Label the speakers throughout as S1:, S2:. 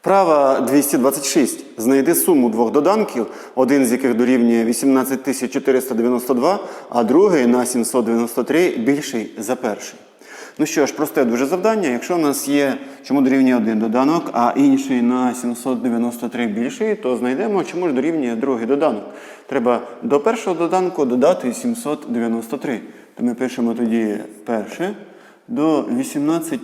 S1: Вправа 226. Знайди суму двох доданків, один з яких дорівнює 18492, а другий на 793 більший за перший. Ну що ж, просте дуже завдання. Якщо в нас є, чому дорівнює один доданок, а інший на 793 більший, то знайдемо, чому ж дорівнює другий доданок. Треба до першого доданку додати 793. То ми пишемо тоді перше до 18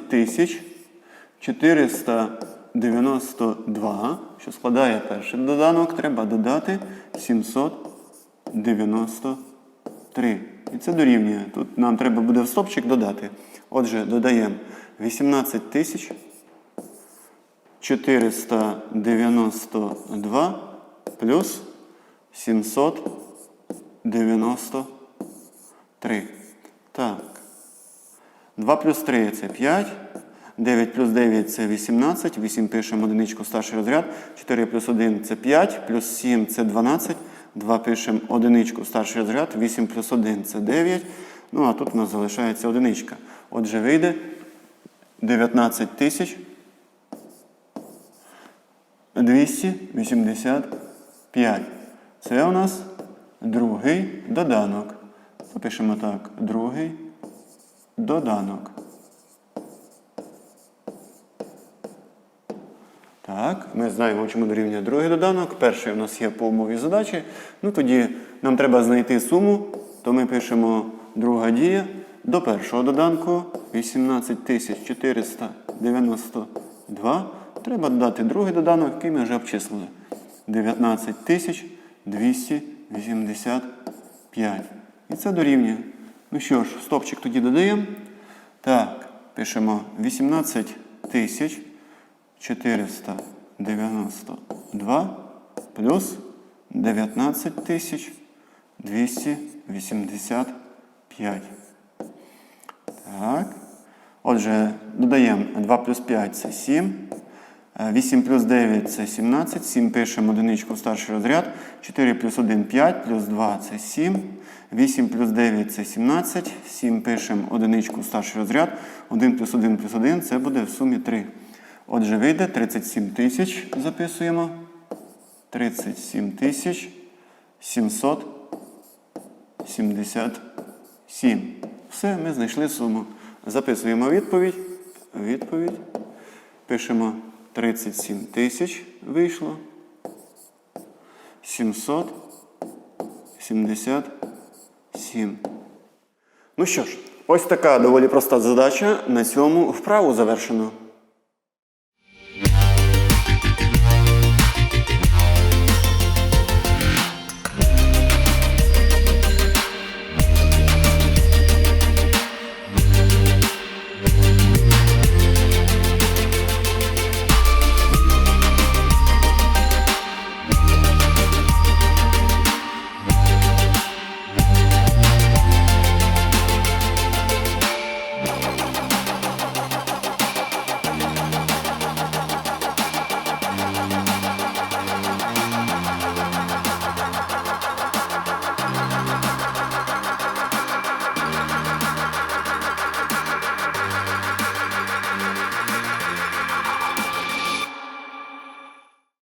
S1: 400. 792, що складає перший доданок, треба додати 793. І це дорівнює. Тут нам треба буде в стопчик додати. Отже, додаємо 18 тисяч 492 плюс 793. Так. 2 плюс 3 це 5. 9 плюс 9 це 18. 8 пишемо одиничку старший розряд. 4 плюс 1 це 5. Плюс 7 це 12. 2 пишемо одиничку старший розряд. 8 плюс 1 це 9. Ну а тут у нас залишається одиничка. Отже, вийде 19 тисяч 285. Це у нас другий доданок. Запишемо так. Другий доданок. Так, ми знаємо, чому дорівнює другий доданок. Перший у нас є по умові задачі. Ну тоді нам треба знайти суму, то ми пишемо друга дія до першого доданку 18492. Треба додати другий доданок, який ми вже обчислили. 19285. І це дорівнює. Ну що ж, стопчик тоді додаємо. Так, пишемо 18 тисяч 492 плюс 19 285. Так. Отже, додаємо 2 плюс 5 це 7. 8 плюс 9 це 17. 7 пишемо одиничку в старший розряд. 4 плюс 1 5, плюс 2 це 7. 8 плюс 9 це 17. 7 пишемо одиничку в старший розряд. 1 плюс 1 плюс 1 це буде в сумі 3. Отже, вийде 37 тисяч. Записуємо. 37 тисяч 777. Все, ми знайшли суму. Записуємо відповідь. Відповідь. Пишемо 37 тисяч вийшло. 777. Ну що ж, ось така доволі проста задача. На цьому вправу завершено.